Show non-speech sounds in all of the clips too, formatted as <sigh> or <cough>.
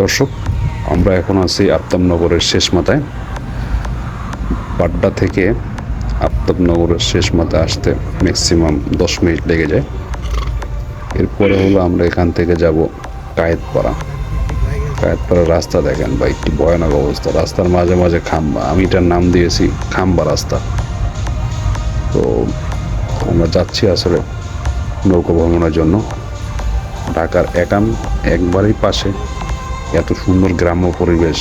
দর্শক, আমরা এখন আছি আফতাবনগরের শেষ মাথায়। পাড্ডা থেকে আফতাবনগরের শেষ মাথায় আসতে ম্যাক্সিমাম দশ মিনিট লেগে যায়। এরপরে হলো আমরা এখান থেকে যাব কায়েতপাড়া। কায়েতপাড়ার রাস্তা দেখেন বা একটু ভয়ানক অবস্থা। রাস্তার মাঝে মাঝে খাম্বা। আমি এটার নাম দিয়েছি খাম্বা রাস্তা। তো আমরা যাচ্ছি আসলে নৌকা ভ্রমণের জন্য। ঢাকার একাম একবারই পাশে। এত সুন্দর গ্রাম্য পরিবেশ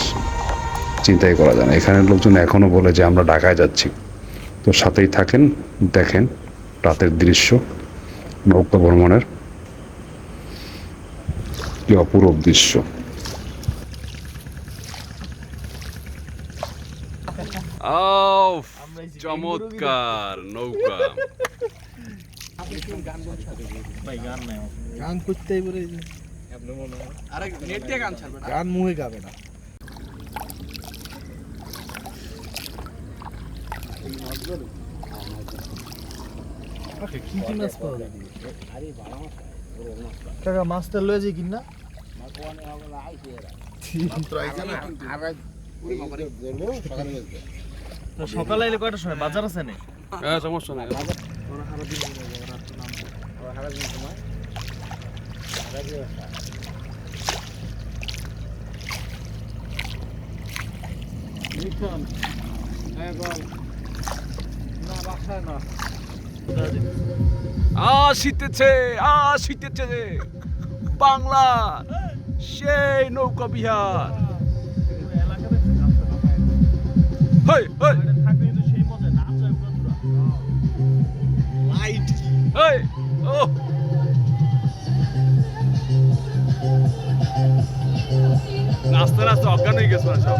চিন্তাই করা যায় না। এখানের লোকজন এখনও বলে যে আমরা ঢাকায় যাচ্ছি। তো সাথেই থাকেন দেখেন রাতের দৃশ্য নৌকা ভ্রমণের কি অপূরব দৃশ্য। চমৎকার নৌকা। গান গান মুহে গাবে না। কি কি মাছ পাওয়া যাবে কাকা মাছটা লয়ে যাই কিনা? সকালে এলে কয়টার সময়? বাজার আছে না হ্যাঁ সমস্যা নাই। আসিতেছে আসিতেছে বাংলা সেই নৌকা বিহার। হই ও। নাচতে নাচতে অজ্ঞান হয়ে গেছে সব।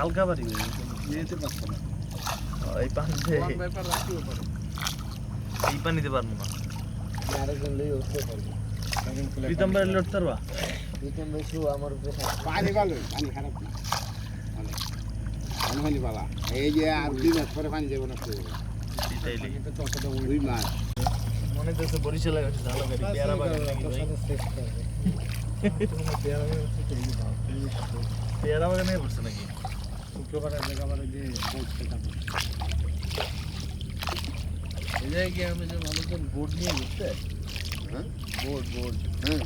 হালকা বাড়ি যেতে পারছ না। এই পানি এই পানি দিতে পারব না। প্রীতম ভাই লড়তে পারবা? পানি ভালো পানি খারাপ না। পানি। পালা এই যে আর দুই মাস পরে পানি দেবো না দুই মাস। মনে <laughs> তো বরিশালে গেছে ভালো গাড়ি পেয়ারা বাগান ভাই পেয়ারা বাগানে পড়ছে নাকি? শুক্রবারে জায়গাবারে যে পৌঁছতে থাকো এই জায়গায় আমি যে মানুষজন বোর্ড নিয়ে ঘুরতে হ্যাঁ? বোর্ড বোর্ড হ্যাঁ।